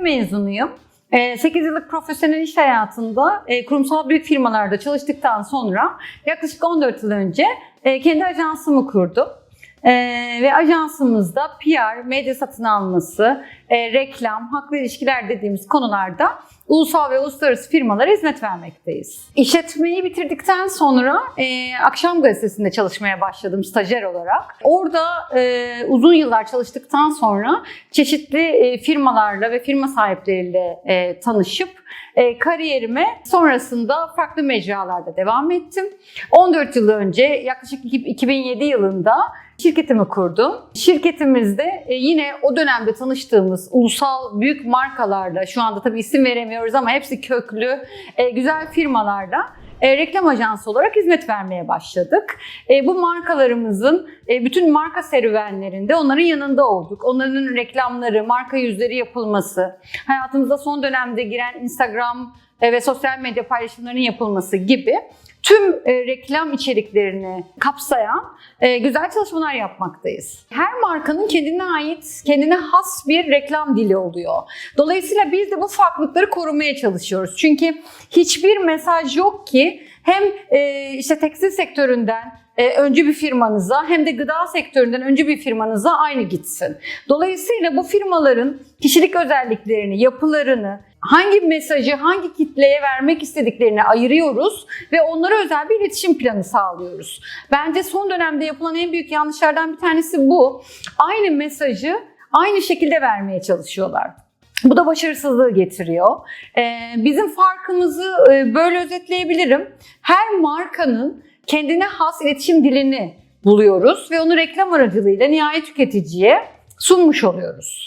mezunuyum. 8 yıllık profesyonel iş hayatında e, kurumsal büyük firmalarda çalıştıktan sonra yaklaşık 14 yıl önce e, kendi ajansımı kurdum. E, ve ajansımızda PR, medya satın alması, e, reklam, haklı ilişkiler dediğimiz konularda ulusal ve uluslararası firmalara hizmet vermekteyiz. İşletmeyi bitirdikten sonra e, Akşam Gazetesi'nde çalışmaya başladım stajyer olarak. Orada e, uzun yıllar çalıştıktan sonra çeşitli e, firmalarla ve firma sahipleriyle e, tanışıp e, kariyerime sonrasında farklı mecralarda devam ettim. 14 yıl önce yaklaşık 2007 yılında şirketimi kurdum. Şirketimizde e, yine o dönemde tanıştığımız ulusal büyük markalarla şu anda tabii isim veremiyoruz ama hepsi köklü e, güzel firmalarla e, reklam ajansı olarak hizmet vermeye başladık. E, bu markalarımızın e, bütün marka serüvenlerinde onların yanında olduk. Onların reklamları, marka yüzleri yapılması, hayatımıza son dönemde giren Instagram e, ve sosyal medya paylaşımlarının yapılması gibi tüm e, reklam içeriklerini kapsayan e, güzel çalışmalar yapmaktayız. Her markanın kendine ait, kendine has bir reklam dili oluyor. Dolayısıyla biz de bu farklılıkları korumaya çalışıyoruz. Çünkü hiçbir mesaj yok ki hem e, işte tekstil sektöründen e, öncü bir firmanıza hem de gıda sektöründen öncü bir firmanıza aynı gitsin. Dolayısıyla bu firmaların kişilik özelliklerini, yapılarını, hangi mesajı hangi kitleye vermek istediklerini ayırıyoruz ve onlara özel bir iletişim planı sağlıyoruz. Bence son dönemde yapılan en büyük yanlışlardan bir tanesi bu. Aynı mesajı aynı şekilde vermeye çalışıyorlar. Bu da başarısızlığı getiriyor. Ee, bizim farkımızı e, böyle özetleyebilirim. Her markanın kendine has iletişim dilini buluyoruz ve onu reklam aracılığıyla nihayet tüketiciye sunmuş oluyoruz.